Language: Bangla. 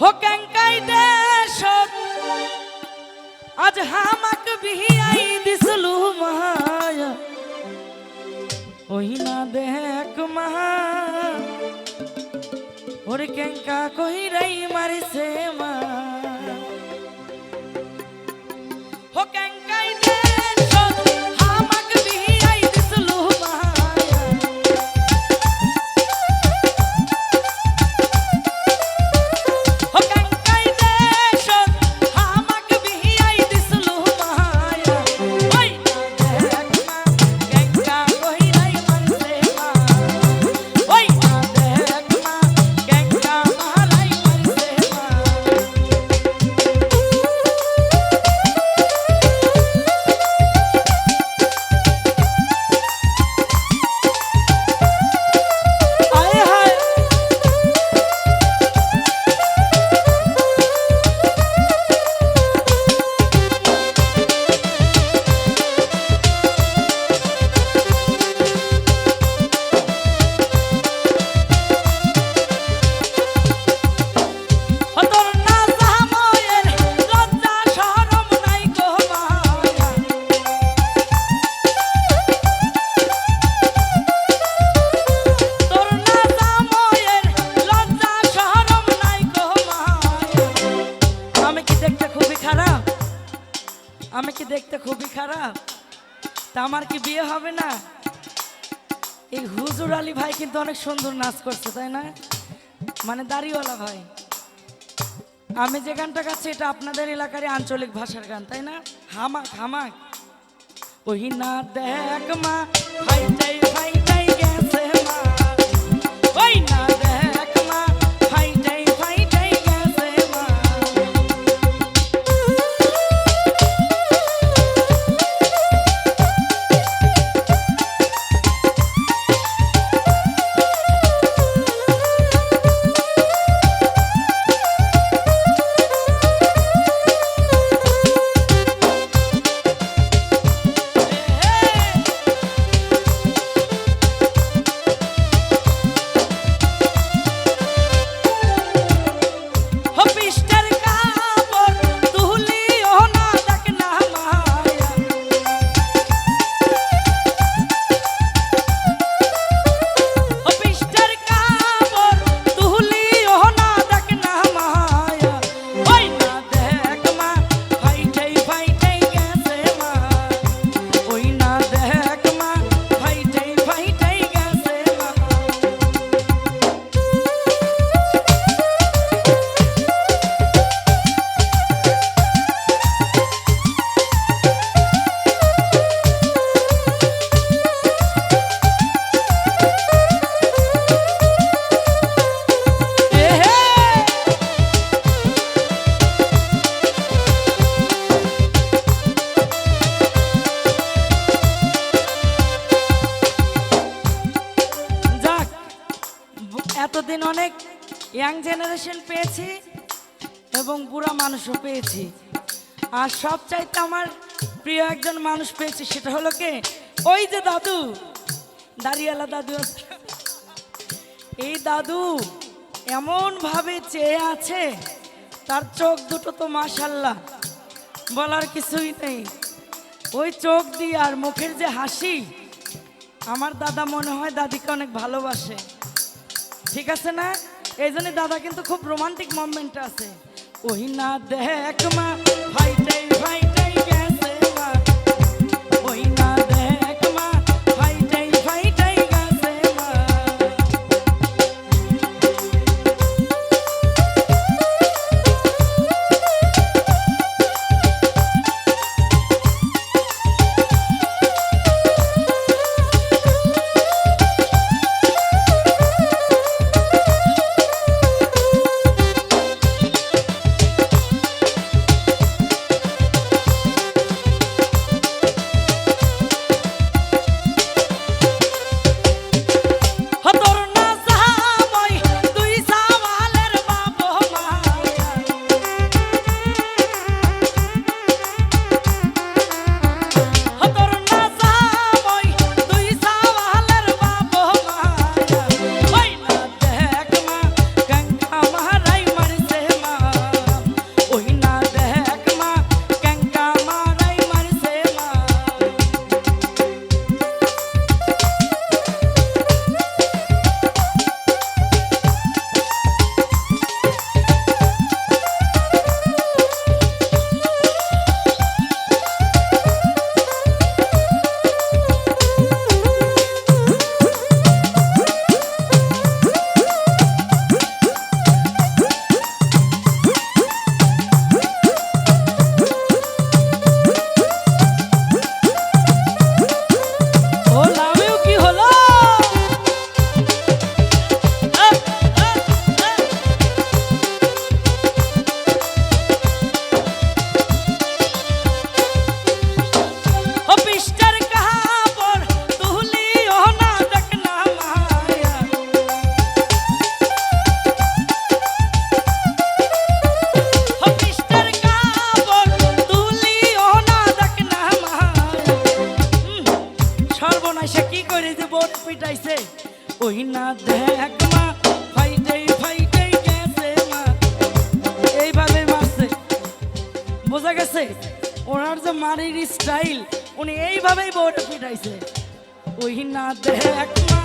হো ক্যাঙ্কাই আজ হামাক বিহিয়াই দিসলু মায়া। ওই না দেখ মহা। ওর কেঙ্কা কহিরাই মারিছে। হবে না? এই হুজুর আলী ভাই কিন্তু অনেক সুন্দর নাচ করছে, তাই না? মানে দাড়িওয়ালা ভাই। আমি যে গানটা গাচ্ছি, এটা আপনাদের এলাকার আঞ্চলিক ভাষার গান, তাই না? হামাক হামাক। ওই না দেখ মা ভাই। ফাইটাই অনেক ইয়াং জেনারেশন পেয়েছি এবং বুড়া মানুষও পেয়েছি। আর সব চাইতে আমার প্রিয় একজন মানুষ পেয়েছি সেটা হলো কে? ওই যে দাদু। দাঁড়িয়ালা দাদু। এই দাদু এমন ভাবে চেয়ে আছে, তার চোখ দুটো তো মাশাল্লাহ, বলার কিছুই নেই। ওই চোখ দিয়ে আর মুখের যে হাসি, আমার দাদা মনে হয় দাদিকে অনেক ভালোবাসে। ঠিক আছে না? এই জন্য দাদা কিন্তু খুব রোমান্টিক মোমেন্ট আছে। ওই না দেখ মা আমায় কি করে যে বোট পিটাইছে? ওই না দেখ মা, ফাইটেই ফাইটেই গেছে মা। এইভাবে মারছে। বোঝা গেছে? ওনার যে মারির স্টাইল উনি এইভাবেই বোট পিটাইছে। ওই না দেখ মা